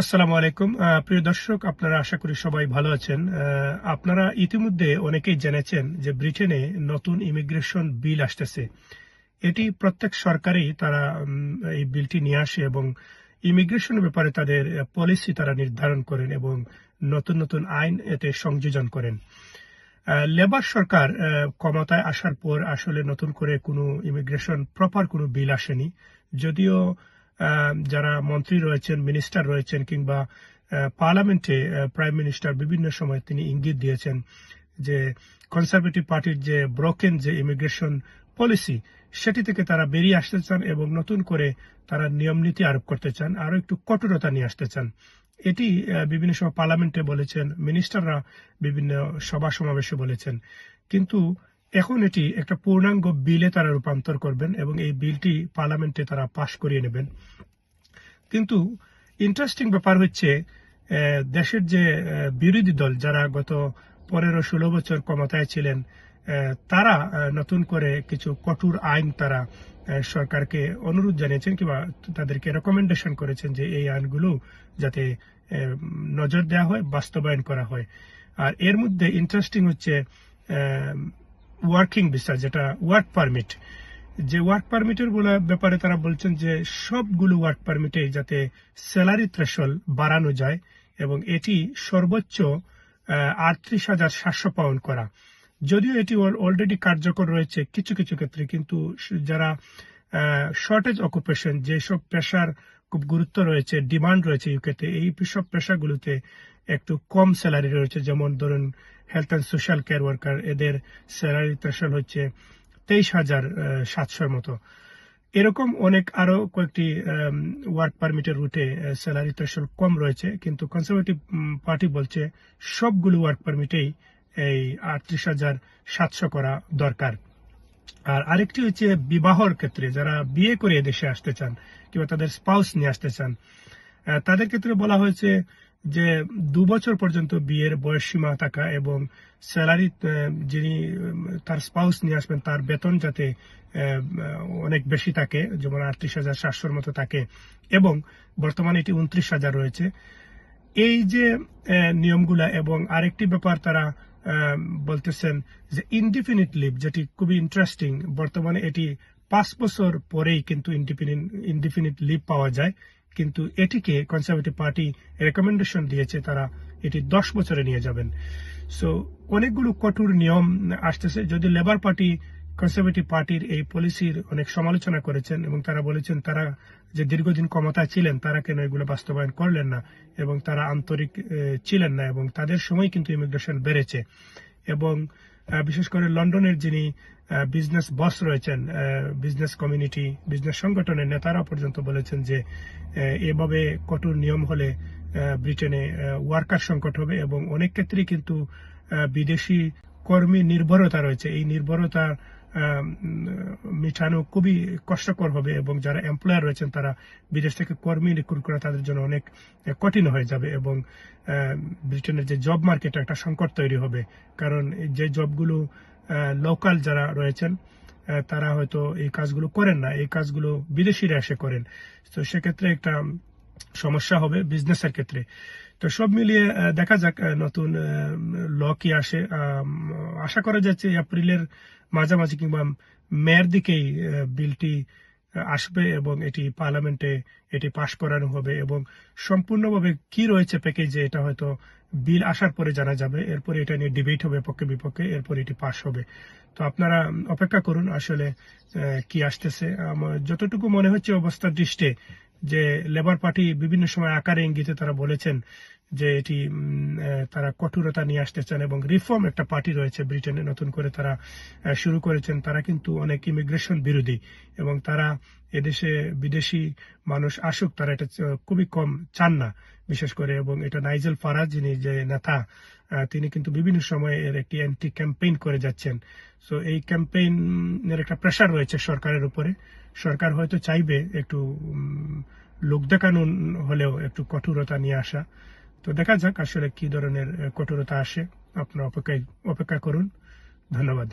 আসসালামু আলাইকুম। প্রিয় দর্শক, আপনারা আশা করি সবাই ভালো আছেন। আপনারা ইতিমধ্যে অনেকেই জেনেছেন যে ব্রিটেনে নতুন ইমিগ্রেশন বিল আসতেছে। এটি প্রত্যেক সরকারই তারা এই বিলটি নিয়ে আসে এবং ইমিগ্রেশনের ব্যাপারে তাদের পলিসি তারা নির্ধারণ করেন এবং নতুন নতুন আইন এতে সংযোজন করেন। লেবার সরকার ক্ষমতায় আসার পর আসলে নতুন করে কোনো ইমিগ্রেশন, প্রপার কোনো বিল আসেনি। যদিও যারা মন্ত্রী রয়েছেন মিনিস্টার রয়েছেন, কিংবা পার্লামেন্টে প্রাইম মিনিস্টার বিভিন্ন সময় তিনি ইঙ্গিত দিয়েছেন যে কনজারভেটিভ পার্টির যে ব্রোকেন যে ইমিগ্রেশন পলিসি সেটি থেকে তারা বেরিয়ে আসতে চান এবং নতুন করে তারা নিয়ম নীতি আরোপ করতে চান আরও একটু কঠোরতা নিয়ে আসতে চান। এটি বিভিন্ন সময় পার্লামেন্টে বলেছেন মিনিস্টাররা বিভিন্ন সভা সমাবেশে বলেছেন। কিন্তু এখন এটি একটা পূর্ণাঙ্গ বিলে তারা রূপান্তর করবেন এবং এই বিলটি পার্লামেন্টে তারা পাশ করিয়ে নেবেন। কিন্তু ইন্টারেস্টিং ব্যাপার হচ্ছে দেশের যে বিরোধী দল যারা গত পনেরো ষোলো বছর ক্ষমতায় ছিলেন তারা নতুন করে কিছু কঠোর আইন তারা সরকারকে অনুরোধ জানিয়েছেন কিংবা তাদেরকে রেকমেন্ডেশন করেছেন যে এই আইনগুলো যাতে নজর দেওয়া হয়, বাস্তবায়ন করা হয়। আর এর মধ্যে ইন্টারেস্টিং হচ্ছে ওয়ার্কিং ভিসা যেটা ওয়ার্ক পারমিট যে ওয়ার্ক পারমিটের ব্যাপারে তারা বলছেন যে সবগুলো ওয়ার্ক পারমিটে যাতে স্যালারি থ্রেশল বাড়ানো যায় এবং এটি সর্বোচ্চ আটত্রিশ হাজার সাতশো পাউন্ড করা। যদিও এটি অলরেডি কার্যকর রয়েছে কিছু কিছু ক্ষেত্রে, কিন্তু যারা শর্টেজ অকুপেশন যেসব পেশার খুব গুরুত্ব রয়েছে ডিমান্ড রয়েছে ইউকেতে এই সব পেশাগুলোতে একটু কম স্যালারি রয়েছে। যেমন ধরুন health and social care worker এদের স্যালারি থ্রেশল হচ্ছে তেইশ হাজার সাতশোর মতো। এরকম অনেক আরও কয়েকটি ওয়ার্ক পারমিটের রুটে স্যালারি থ্রেশল কম রয়েছে, কিন্তু কনজারভেটিভ পার্টি বলছে সবগুলো ওয়ার্ক পারমিটেই এই আটত্রিশ হাজার, সাতশো করা দরকার। আর আরেকটি হচ্ছে বিবাহর ক্ষেত্রে, যারা বিয়ে করে দেশে আসতে চান কিংবা তাদের স্পাউস নিয়ে আসতে চান তাদের ক্ষেত্রে বলা হয়েছে যে দু বছর পর্যন্ত বিয়ের বয়স সীমা থাকা এবং স্যালারি যিনি তার স্পাউস নিয়ে আসবেন, তার বেতন যাতে অনেক বেশি থাকে, যেমন আটত্রিশ হাজার সাতশোর মতো থাকে এবং বর্তমানে এটি উনত্রিশ হাজার রয়েছে। এই যে নিয়মগুলা এবং আরেকটি ব্যাপার তারা বলতেছেন যে ইনডিফিনিট লিভ যেটি খুবই ইন্টারেস্টিং বর্তমানে এটি পাঁচ বছর পরেই কিন্তু ইনডিফিনিট লিভ পাওয়া যায়। কিন্তু এটিকে কনজারভেটিভ পার্টি রেকমেন্ডেশন দিয়েছে, তারা এটি দশ বছরে নিয়ে যাবেন। সো অনেকগুলো কঠোর নিয়ম আসতেছে। যদি লেবার পার্টি কনজারভেটিভ পার্টির এই পলিসির অনেক সমালোচনা করেছেন এবং তারা বলেছেন তারা যে দীর্ঘদিন ক্ষমতায় ছিলেন, তারা কেন এগুলো বাস্তবায়ন করলেন না এবং তারা আন্তরিক ছিলেন না এবং তাদের সময় কিন্তু ইমিগ্রেশন বেড়েছে। এবং বিশেষ করে লন্ডনের যিনি বিজনেস বস রয়েছেন বিজনেস কমিউনিটি বিজনেস সংগঠনের নেতারা পর্যন্ত বলেছেন যে এভাবে কঠোর নিয়ম হলে ব্রিটেনে ওয়ার্কার সংকট হবে এবং অনেক ক্ষেত্রেই কিন্তু বিদেশি কর্মী নির্ভরতা রয়েছে। এই নির্ভরতা মেটানো খুবই কষ্টকর হবে এবং যারা এমপ্লয়ার রয়েছেন, তারা বিদেশ থেকে কর্মী রিক্রুট করা তাদের জন্য অনেক কঠিন হয়ে যাবে এবং ব্রিটেনের যে জব মার্কেটে একটা সংকট তৈরি হবে। কারণ যে জবগুলো লোকাল যারা রয়েছেন তারা হয়তো এই কাজগুলো করেন না, এই কাজগুলো বিদেশিরা এসে করেন। তো সেক্ষেত্রে একটা সমস্যা হবে বিজনেসের ক্ষেত্রে। তো সব মিলিয়ে দেখা যাক নতুন ল কি আসে। আশা করা যাচ্ছে এপ্রিলের মাঝামাঝি কিংবা মেয়ের দিকেই বিলটি আসবে এবং এটি পার্লামেন্টে এটি পাশ করানো হবে এবং সম্পূর্ণভাবে কি রয়েছে প্যাকেজে এটা হয়তো বিল আসার পরে জানা যাবে। এরপরে এটা নিয়ে ডিবেট হবে পক্ষে বিপক্ষে, এরপর এটি পাশ হবে। তো আপনারা অপেক্ষা করুন আসলে কি আসতেছে। যতটুকু মনে হচ্ছে অবস্থার দৃষ্টে যে লেবার পার্টি বিভিন্ন সময় আকারে ইঙ্গিতে তারা বলেছেন যে এটি তারা কঠোরতা নিয়ে আসতে চান এবং রিফর্ম একটা পার্টি রয়েছে ব্রিটেনে নতুন করে তারা শুরু করেছেন, তারা কিন্তু অনেক ইমিগ্রেশন বিরোধী এবং তারা এদেশে বিদেশি মানুষ আসুক, তারা এটা খুবই কম চান না, বিশেষ করে এবং এটা নাইজেল ফারাজ, যিনি যে নেতা তিনি কিন্তু বিভিন্ন সময়ে এর একটি অ্যান্টি ক্যাম্পেইন করে যাচ্ছেন। সো এই ক্যাম্পেইনের একটা প্রেশার রয়েছে সরকারের উপরে। সরকার হয়তো চাইবে একটু লোক দেখানো হলেও একটু কঠোরতা নিয়ে আসা। তো দেখা যাক আসলে কি ধরনের কঠোরতা আসে। আপনার অপেক্ষায় অপেক্ষা করুন। ধন্যবাদ।